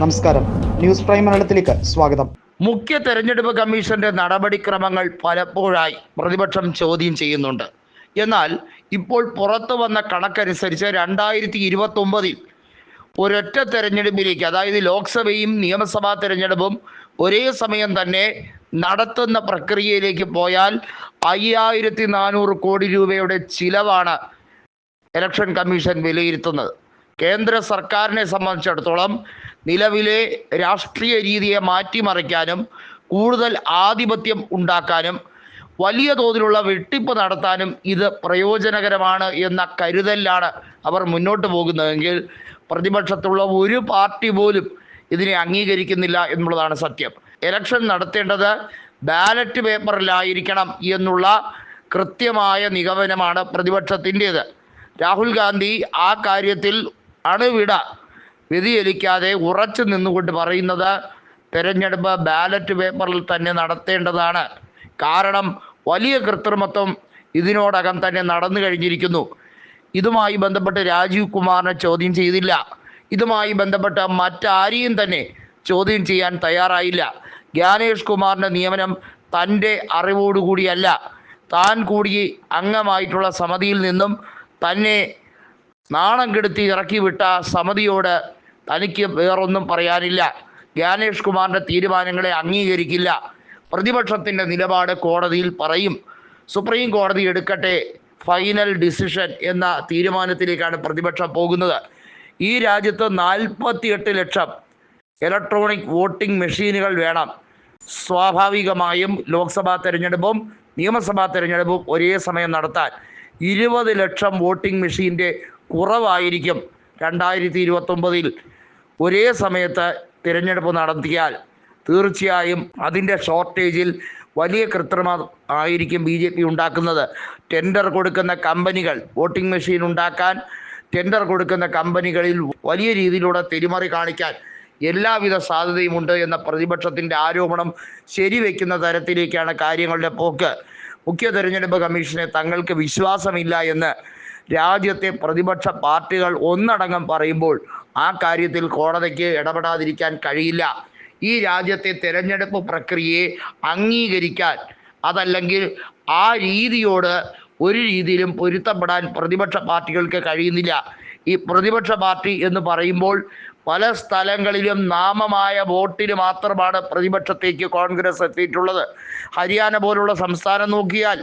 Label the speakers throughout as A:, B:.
A: നമസ്കാരം. News prime മലയാളത്തിലേക്ക് സ്വാഗതം.
B: മുഖ്യ തെരഞ്ഞെടുപ്പ് കമ്മീഷന്റെ നടപടിക്രമങ്ങൾ പലപ്പോഴായി പ്രതിപക്ഷം ചോദ്യം ചെയ്യുന്നുണ്ട്. എന്നാൽ ഇപ്പോൾ പുറത്തു വന്ന കണക്കനുസരിച്ച് രണ്ടായിരത്തി ഇരുപത്തി ഒമ്പതിൽ ഒരൊറ്റ തെരഞ്ഞെടുപ്പിലേക്ക് അതായത് ലോക്സഭയും നിയമസഭാ തെരഞ്ഞെടുപ്പും ഒരേ സമയം തന്നെ നടത്തുന്ന പ്രക്രിയയിലേക്ക് പോയാൽ അയ്യായിരത്തി നാനൂറ് കോടി രൂപയുടെ ചിലവാണ് ഇലക്ഷൻ കമ്മീഷൻ വിലയിരുത്തുന്നത്. കേന്ദ്ര സർക്കാരിനെ സംബന്ധിച്ചിടത്തോളം നിലവിലെ രാഷ്ട്രീയ രീതിയെ മാറ്റിമറിക്കാനും കൂടുതൽ ആധിപത്യം ഉണ്ടാക്കാനും വലിയ തോതിലുള്ള വെട്ടിപ്പ് നടത്താനും ഇത് പ്രയോജനകരമാണ് എന്ന കരുതലിലാണ് അവർ മുന്നോട്ട് പോകുന്നതെങ്കിൽ പ്രതിപക്ഷത്തുള്ള ഒരു പാർട്ടി പോലും ഇതിനെ അംഗീകരിക്കുന്നില്ല എന്നുള്ളതാണ് സത്യം. ഇലക്ഷൻ നടത്തേണ്ടത് ബാലറ്റ് പേപ്പറിലായിരിക്കണം എന്നുള്ള കൃത്യമായ നിഗമനമാണ് പ്രതിപക്ഷത്തിന്റേത്. രാഹുൽ ഗാന്ധി ആ കാര്യത്തിൽ അണുവിട വ്യതിചലിക്കാതെ ഉറച്ചു നിന്നുകൊണ്ട് പറയുന്നത് തെരഞ്ഞെടുപ്പ് ബാലറ്റ് പേപ്പറിൽ തന്നെ നടത്തേണ്ടതാണ്. കാരണം വലിയ കൃത്രിമത്വം ഇതിനോടകം തന്നെ നടന്നു കഴിഞ്ഞിരിക്കുന്നു. ഇതുമായി ബന്ധപ്പെട്ട് രാജീവ് കുമാറിനെ ചോദ്യം ചെയ്തില്ല. ഇതുമായി ബന്ധപ്പെട്ട് മറ്റാരെയും തന്നെ ചോദ്യം ചെയ്യാൻ തയ്യാറായില്ല. ജ്ഞാനേഷ് കുമാറിന്റെ നിയമനം തന്റെ അറിവോടുകൂടിയല്ല. താൻ കൂടി അംഗമായിട്ടുള്ള സമിതിയിൽ നിന്നും തന്നെ നാണം കെടുത്തി ഇറക്കിവിട്ട സമിതിയോട് തനിക്ക് വേറൊന്നും പറയാനില്ല. ജ്ഞാനേഷ് കുമാറിന്റെ തീരുമാനങ്ങളെ അംഗീകരിക്കില്ല. പ്രതിപക്ഷത്തിന്റെ നിലപാട് കോടതിയിൽ പറയും. സുപ്രീം കോടതി എടുക്കട്ടെ ഫൈനൽ ഡിസിഷൻ എന്ന തീരുമാനത്തിലേക്കാണ് പ്രതിപക്ഷം പോകുന്നത്. ഈ രാജ്യത്ത് നാൽപ്പത്തിയെട്ട് ലക്ഷം ഇലക്ട്രോണിക് വോട്ടിംഗ് മെഷീനുകൾ വേണം. സ്വാഭാവികമായും ലോക്സഭാ തെരഞ്ഞെടുപ്പും നിയമസഭാ തെരഞ്ഞെടുപ്പും ഒരേ സമയം നടത്താൻ. ഇരുപത് ലക്ഷം വോട്ടിംഗ് മെഷീന്റെ കുറവായിരിക്കും. രണ്ടായിരത്തി ഇരുപത്തൊമ്പതിൽ ഒരേ സമയത്ത് തിരഞ്ഞെടുപ്പ് നടത്തിയാൽ തീർച്ചയായും അതിന്റെ ഷോർട്ടേജിൽ വലിയ കൃത്രിമ ആയിരിക്കും ബി ജെ പി ഉണ്ടാക്കുന്നത്. ടെൻഡർ കൊടുക്കുന്ന കമ്പനികൾ വോട്ടിംഗ് മെഷീൻ ഉണ്ടാക്കാൻ ടെൻഡർ കൊടുക്കുന്ന കമ്പനികളിൽ വലിയ രീതിയിലൂടെ തെരുമറി കാണിക്കാൻ എല്ലാവിധ സാധ്യതയുമുണ്ട് എന്ന പ്രതിപക്ഷത്തിന്റെ ആരോപണം ശരിവെക്കുന്ന തരത്തിലേക്കാണ് കാര്യങ്ങളുടെ പോക്ക്. മുഖ്യ തെരഞ്ഞെടുപ്പ് കമ്മീഷനെ തങ്ങൾക്ക് വിശ്വാസമില്ല എന്ന് രാജ്യത്തെ പ്രതിപക്ഷ പാർട്ടികൾ ഒന്നടങ്കം പറയുമ്പോൾ ആ കാര്യത്തിൽ കോടതിക്ക് ഇടപെടാതിരിക്കാൻ കഴിയില്ല. ഈ രാജ്യത്തെ തെരഞ്ഞെടുപ്പ് പ്രക്രിയയെ അംഗീകരിക്കാൻ അതല്ലെങ്കിൽ ആ രീതിയോട് ഒരു രീതിയിലും പൊരുത്തപ്പെടാൻ പ്രതിപക്ഷ പാർട്ടികൾക്ക് കഴിയുന്നില്ല. ഈ പ്രതിപക്ഷ പാർട്ടി എന്ന് പറയുമ്പോൾ പല സ്ഥലങ്ങളിലും നാമമായ വോട്ടിന് മാത്രമാണ് പ്രതിപക്ഷത്തേക്ക് കോൺഗ്രസ് എത്തിയിട്ടുള്ളത്. ഹരിയാന പോലുള്ള സംസ്ഥാനം നോക്കിയാൽ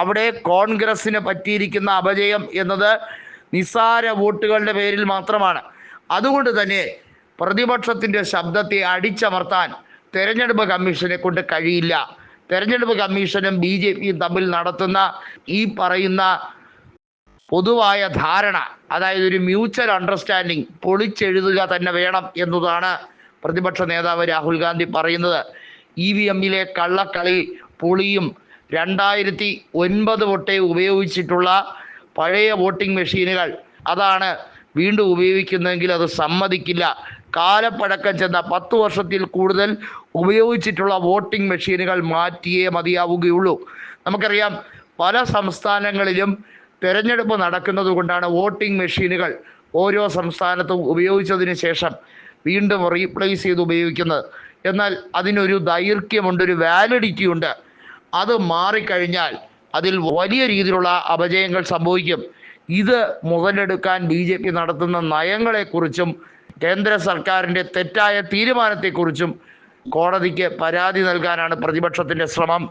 B: അവിടെ കോൺഗ്രസ്സിന് പറ്റിയിരിക്കുന്ന അപജയം എന്നത് നിസ്സാര വോട്ടുകളുടെ പേരിൽ മാത്രമാണ്. അതുകൊണ്ട് തന്നെ പ്രതിപക്ഷത്തിന്റെ ശബ്ദത്തെ അടിച്ചമർത്താൻ തെരഞ്ഞെടുപ്പ് കമ്മീഷനെ കൊണ്ട് കഴിയില്ല. തെരഞ്ഞെടുപ്പ് കമ്മീഷനും ബി ജെ പിയും തമ്മിൽ നടത്തുന്ന ഈ പറയുന്ന പൊതുവായ ധാരണ അതായത് ഒരു മ്യൂച്വൽ അണ്ടർസ്റ്റാൻഡിങ് പൊളിച്ചെഴുതുക തന്നെ വേണം എന്നതാണ് പ്രതിപക്ഷ നേതാവ് രാഹുൽ ഗാന്ധി പറയുന്നത്. ഇ വി എമ്മിലെ കള്ളക്കളി പൊളിയും രണ്ടായിരത്തി ഒൻപത് തൊട്ടേ ഉപയോഗിച്ചിട്ടുള്ള പഴയ വോട്ടിംഗ് മെഷീനുകൾ. അതാണ് വീണ്ടും ഉപയോഗിക്കുന്നതെങ്കിൽ അത് സമ്മതിക്കില്ല. കാലപ്പഴക്കം ചെന്ന പത്ത് വർഷത്തിൽ കൂടുതൽ ഉപയോഗിച്ചിട്ടുള്ള വോട്ടിംഗ് മെഷീനുകൾ മാറ്റിയേ മതിയാവുകയുള്ളൂ. നമുക്കറിയാം പല സംസ്ഥാനങ്ങളിലും തെരഞ്ഞെടുപ്പ് നടക്കുന്നത് കൊണ്ടാണ് വോട്ടിംഗ് മെഷീനുകൾ ഓരോ സംസ്ഥാനത്തും ഉപയോഗിച്ചതിന് ശേഷം വീണ്ടും റീപ്ലേസ് ചെയ്ത് ഉപയോഗിക്കുന്നത്. എന്നാൽ അതിനൊരു ദൈർഘ്യമുണ്ട് ഒരു വാലിഡിറ്റി ഉണ്ട് അത് മാറിക്കഴിഞ്ഞാൽ അതിൽ വലിയ രീതിയിലുള്ള അപജയങ്ങൾ സംഭവിക്കും. ഇത് മുതലെടുക്കാൻ ബി ജെ പി നടത്തുന്ന നയങ്ങളെക്കുറിച്ചും കേന്ദ്ര സർക്കാരിന്റെ തെറ്റായ തീരുമാനത്തെക്കുറിച്ചും കോടതിക്ക് പരാതി നൽകാനാണ് പ്രതിപക്ഷത്തിന്റെ ശ്രമം.